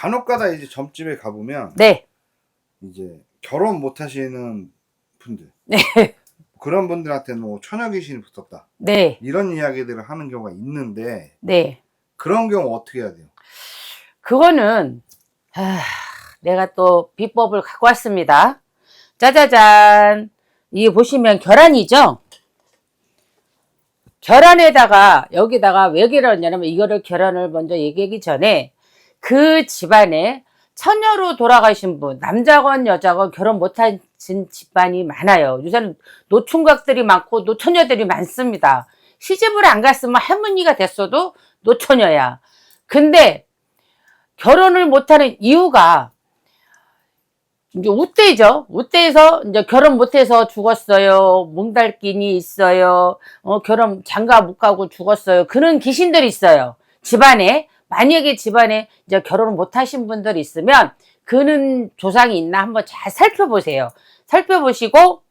간혹가다 이제 점집에 가보면 네. 이제 결혼 못 하시는 분들 네. 그런 분들한테는 뭐 처녀 귀신이 붙었다 네. 이런 이야기들을 하는 경우가 있는데 네. 그런 경우 어떻게 해야 돼요? 그거는 아, 내가 또 비법을 갖고 왔습니다. 짜자잔. 이게 보시면 계란이죠? 계란에다가 여기다가 왜 계란이냐면 이거를 계란을 먼저 얘기하기 전에 그 집안에 처녀로 돌아가신 분, 남자건 여자건 결혼 못하신 집안이 많아요. 요새는 노총각들이 많고 노처녀들이 많습니다. 시집을 안 갔으면 할머니가 됐어도 노처녀야. 근데 결혼을 못하는 이유가 이제 우대죠. 우대에서 이제 결혼 못해서 죽었어요. 몽달끼니 있어요. 어, 결혼 장가 못 가고 죽었어요. 그런 귀신들이 있어요. 집안에 만약에 집안에 이제 결혼을 못 하신 분들이 있으면 그는 조상이 있나 한번 잘 살펴보세요. 살펴보시고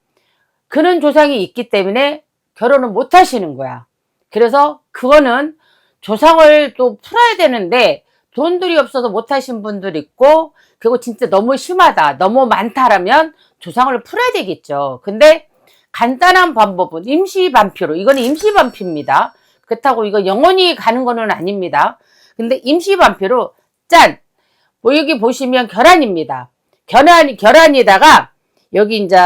그는 조상이 있기 때문에 결혼을 못 하시는 거야. 그래서 그거는 조상을 또 풀어야 되는데 돈들이 없어서 못 하신 분들 있고 그리고 진짜 너무 심하다 너무 많다라면 조상을 풀어야 되겠죠. 근데 간단한 방법은 임시 반피로 이거는 임시 반피입니다. 그렇다고 이거 영원히 가는 거는 아닙니다. 근데 임시 반피로 짠! 뭐 여기 보시면 계란입니다. 계란, 계란에다가 여기 이제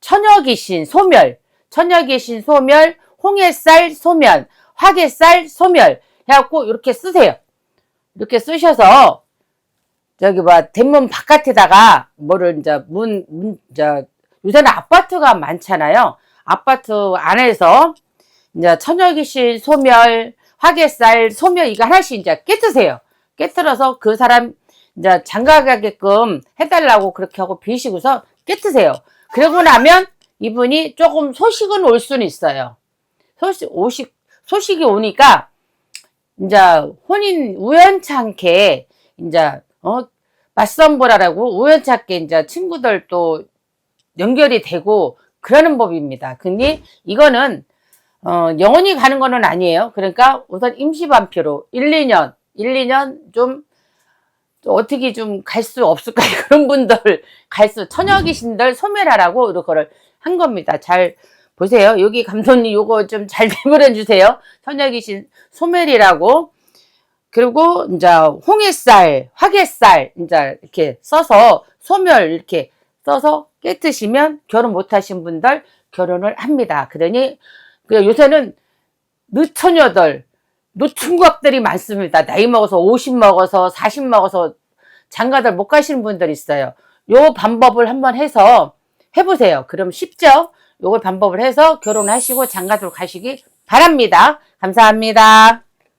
처녀귀신 소멸 처녀귀신 소멸 홍해쌀 소면 화개쌀 소멸 해갖고 이렇게 쓰세요. 이렇게 쓰셔서 저기 뭐 대문 바깥에다가 뭐를 이제 문, 문, 저 요새는 아파트가 많잖아요. 아파트 안에서 이제 처녀귀신 소멸, 화개쌀 소멸 이거 하나씩 이제 깨트세요. 깨트려서 그 사람 이제 장가 가게끔 해달라고 그렇게 하고 비시고서 깨트세요. 그러고 나면 이분이 조금 소식은 올 수는 있어요. 소식, 오식, 소식이 오니까 이제 혼인 우연찮게 이제 어 맞선보라라고 우연찮게 이제 친구들 또 연결이 되고 그러는 법입니다. 근데 이거는 어 영원히 가는 거는 아니에요. 그러니까 우선 임시 반표로 1, 2년, 1, 2년 좀 어떻게 좀 갈 수 없을까요? 그런 분들 갈수 처녀 귀신들 소멸하라고 이거를 한 겁니다. 잘 보세요. 여기 감독님 요거 좀잘 메모해 주세요. 처녀 귀신 소멸이라고. 그리고 이제 홍해쌀, 화개쌀 이제 이렇게 써서 소멸 이렇게 써서 깨트시면 결혼 못 하신 분들 결혼을 합니다. 그러니 그 요새는 늦처녀들, 노충각들이 많습니다. 나이 먹어서 50 먹어서 40 먹어서 장가들 못 가시는 분들 있어요. 요 방법을 한번 해서 해보세요. 그럼 쉽죠? 요걸 방법을 해서 결혼하시고 장가들 가시기 바랍니다. 감사합니다.